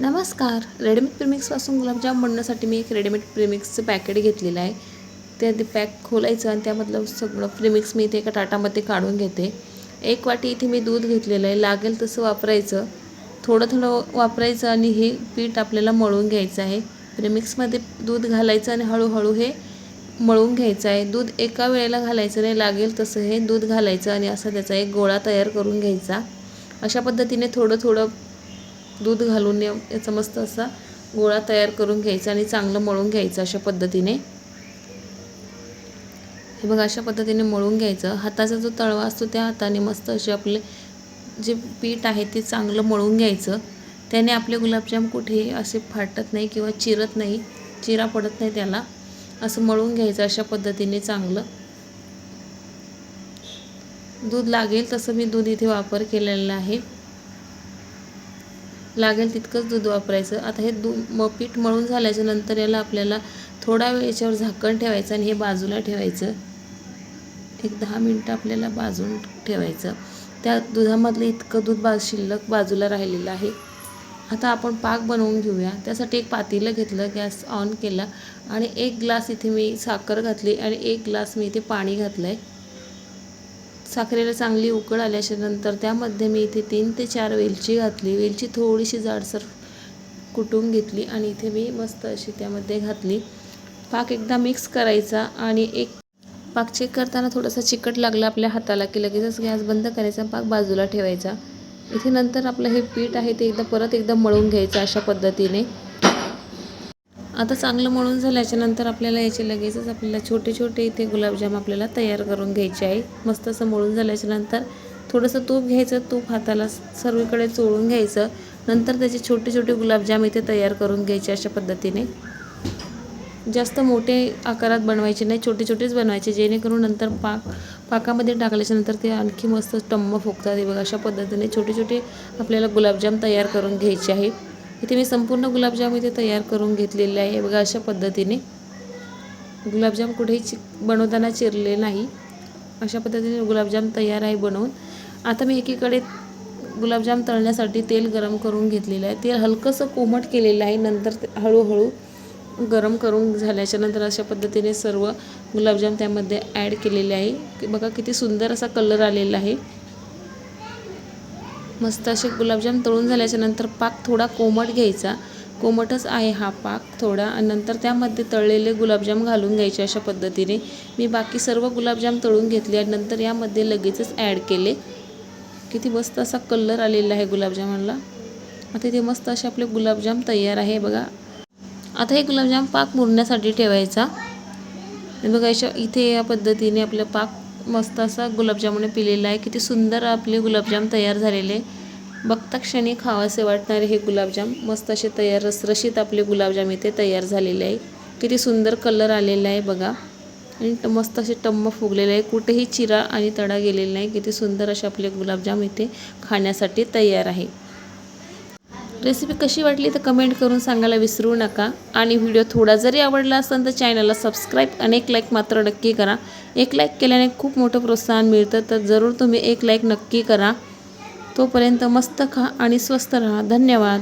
नमस्कार. रेडीमेड प्रिमिक्सपासून गुलाबजाम बनवण्यासाठी मी एक रेडीमेड प्रिमिक्सचं पॅकेट घेतलेलं आहे. ते ते पॅक खोलायचं आणि त्यामधलं सगळं प्रिमिक्स मी इथे एका टाटामध्ये काढून घेते. एक वाटी इथे मी दूध घेतलेलं आहे. लागेल तसं वापरायचं. थोडं थोडं वापरायचं आणि हे पीठ आपल्याला मळून घ्यायचं आहे. प्रिमिक्समध्ये दूध घालायचं आणि हळूहळू हे मळून घ्यायचं आहे. दूध एका वेळेला घालायचं नाही. लागेल तसं हे दूध घालायचं आणि असा त्याचा एक गोळा तयार करून घ्यायचा. अशा पद्धतीने थोडं थोडं दूध घालून याचा मस्त असा गोळा तयार करून घ्यायचा आणि चांगलं मळून घ्यायचं अशा पद्धतीने. हे बघा अशा पद्धतीने मळून घ्यायचं. हाताचा जो तळवा असतो त्या हाताने मस्त असे आपले जे पीठ आहे ते चांगलं मळून घ्यायचं. त्याने आपले गुलाबजाम कुठेही असे फाटत नाही किंवा चिरत नाही चिरा पडत नाही त्याला. असं मळून घ्यायचं अशा पद्धतीने चांगलं. दूध लागेल तसं मी दूध इथे वापर केलेला आहे. लागेल तितकंच दूध वापरायचं. आता हे दू म पीठ मळून झाल्याच्यानंतर याला आपल्याला थोडा वेळ याच्यावर झाकण ठेवायचं आणि हे बाजूला ठेवायचं. एक दहा मिनटं आपल्याला बाजून ठेवायचं. त्या दुधामधलं इतकं दूध बा शिल्लक बाजूला राहिलेलं आहे. आता आपण पाक बनवून घेऊया. त्यासाठी एक पातेलं घेतलं गॅस ऑन केला. आणि एक ग्लास इथे मी साखर घातली आणि एक ग्लास मी इथे पाणी घातलं आहे साखरेला चांगली उकळ आल्याच्यानंतर त्यामध्ये मी इथे तीन ते चार वेलची घातली. वेलची थोडीशी जाडसर कुटून घेतली आणि इथे मी मस्त अशी त्यामध्ये घातली. पाक एकदा मिक्स करायचा आणि एक पाक चेक करताना थोडासा चिकट लागला आपल्या हाताला की लगेचच गॅस बंद करायचा पाक बाजूला ठेवायचा. इथे नंतर आपलं हे पीठ आहे ते एकदा परत एकदा मळून घ्यायचं अशा पद्धतीने. आता चांगलं मळून झाल्याच्यानंतर आपल्याला याचे लगेचच आपल्याला छोटे छोटे इथे गुलाबजाम आपल्याला तयार करून घ्यायचे आहे. मस्त असं मळून झाल्याच्यानंतर थोडंसं तूप घ्यायचं तूप हाताला सर्वीकडे चोळून घ्यायचं. नंतर त्याचे छोटे छोटे गुलाबजाम इथे तयार करून घ्यायचे अशा पद्धतीने. जास्त मोठे आकारात बनवायचे नाही छोटे छोटेच बनवायचे जेणेकरून नंतर पाक पाकामध्ये टाकल्याच्यानंतर ते आणखी मस्त टम्म फुगतात. हे बघा अशा पद्धतीने छोटे छोटे आपल्याला गुलाबजाम तयार करून घ्यायचे आहे. इथे मी संपूर्ण गुलाबजाम इथे तयार करून घेतलेले आहे. बघा अशा पद्धतीने. गुलाबजाम कुठेही चि बनवताना चिरले नाही. अशा पद्धतीने गुलाबजाम तयार आहे बनवून. आता मी एकीकडे गुलाबजाम तळण्यासाठी तेल गरम करून घेतलेलं आहे. तेल हलकंसं कोमट केलेलं आहे. नंतर ते हळूहळू गरम करून झाल्याच्यानंतर अशा पद्धतीने सर्व गुलाबजाम त्यामध्ये ॲड केलेले आहे. की बघा किती सुंदर असा कलर आलेला आहे. मस्त असे गुलाबजाम तळून झाल्याच्यानंतर पाक थोडा कोमट घ्यायचा. कोमटच आहे हा पाक थोडा. आणि नंतर त्यामध्ये तळलेले गुलाबजाम घालून घ्यायचे अशा पद्धतीने. मी बाकी सर्व गुलाबजाम तळून घेतले आणि नंतर यामध्ये लगेचच ॲड केले. किती मस्त असा कलर आलेला आहे गुलाबजामाला. आता इथे मस्त असे आपले गुलाबजाम तयार आहे बघा. आता हे गुलाबजाम पाक मुरण्यासाठी ठेवायचा. बघा अशा इथे या पद्धतीने आपलं पाक मस्त असा गुलाबजामुने पिलेला आहे. किती सुंदर आपले गुलाबजाम तयार झालेले बघता क्षणी खावासे वाटणारे हे गुलाबजाम. मस्त असे तयार रसरशीत आपले गुलाबजाम इथे तयार झालेले आहे. किती सुंदर कलर आलेला आहे बघा. आणि ट- मस्त असे टम्म फुगलेले आहे. कुठेही चिरा आणि तडा गेलेला नाही. किती सुंदर असे आपले गुलाबजाम इथे खाण्यासाठी तयार आहे. रेसिपी कशी वाटली तर कमेंट करून सांगायला विसरू नका. आणि व्हिडिओ थोडा जरी आवडला असेल तर चॅनलला सबस्क्राईब आणि एक लाईक मात्र नक्की करा. एक लाईक केल्याने खूप मोठं प्रोत्साहन मिळतं तर जरूर तुम्ही एक लाईक नक्की करा. तोपर्यंत मस्त खा आणि स्वस्त रहा. धन्यवाद.